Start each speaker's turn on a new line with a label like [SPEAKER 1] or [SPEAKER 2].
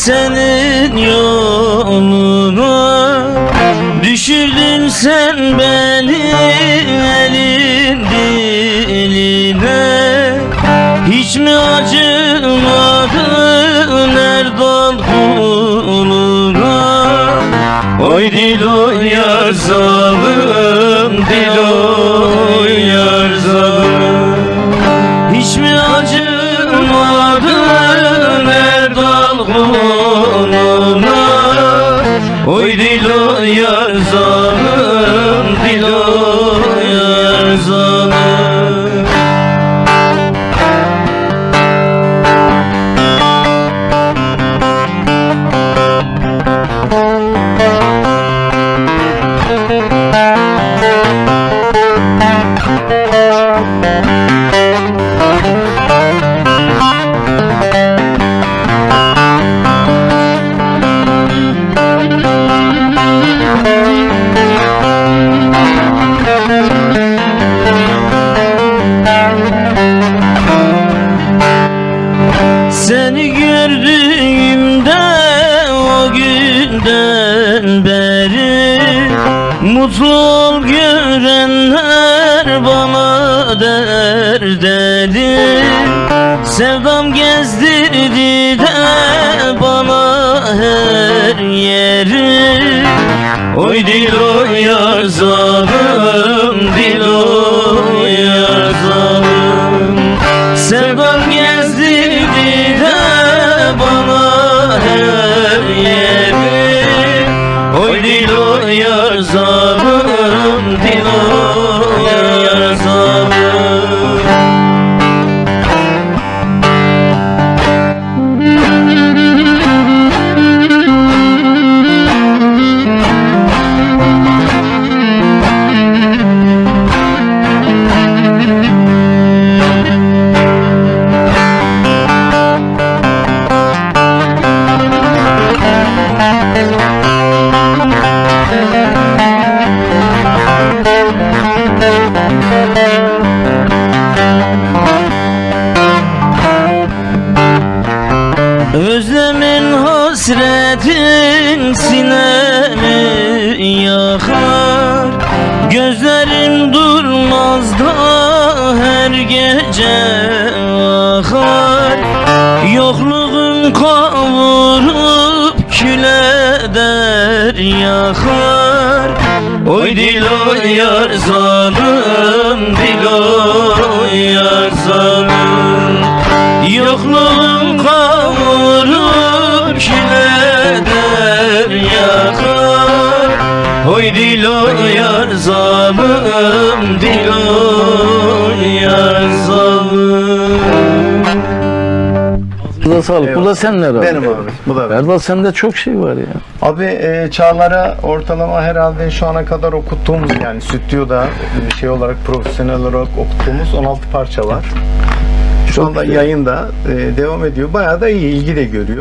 [SPEAKER 1] senin yoluna Düşürdün sen beni elin diline. Hiç mi acımadın Erdal kuluna? Oy dilo yar Dilo Oy dilo yar zalim Dilo yar zalim günden beri Mutlu görenler bana der dedi Sevdam gezdirdi de bana her yeri. Oy dilo yar zalim dilo yar zalim Özlemin hasretin sinemi yakar. Gözlerim durmaz da her gece akar. Yokluğun kavurup küle eder yakar. Oy dilo yar zalim dilo yar zalim Yokluğun dilo yar zalim dilo yar zalim
[SPEAKER 2] Burada sağlık. Burada sen ne abi?
[SPEAKER 3] Benim abi. Bu da benim.
[SPEAKER 2] Erdal sende çok şey var ya.
[SPEAKER 3] Abi e, çağlara ortalama herhalde şu ana kadar okuttuğumuz yani stüdyoda e, şey olarak profesyonel olarak okuttuğumuz 16 parça var. Şu anda yayında e, devam ediyor. Bayağı da iyi ilgi de görüyor.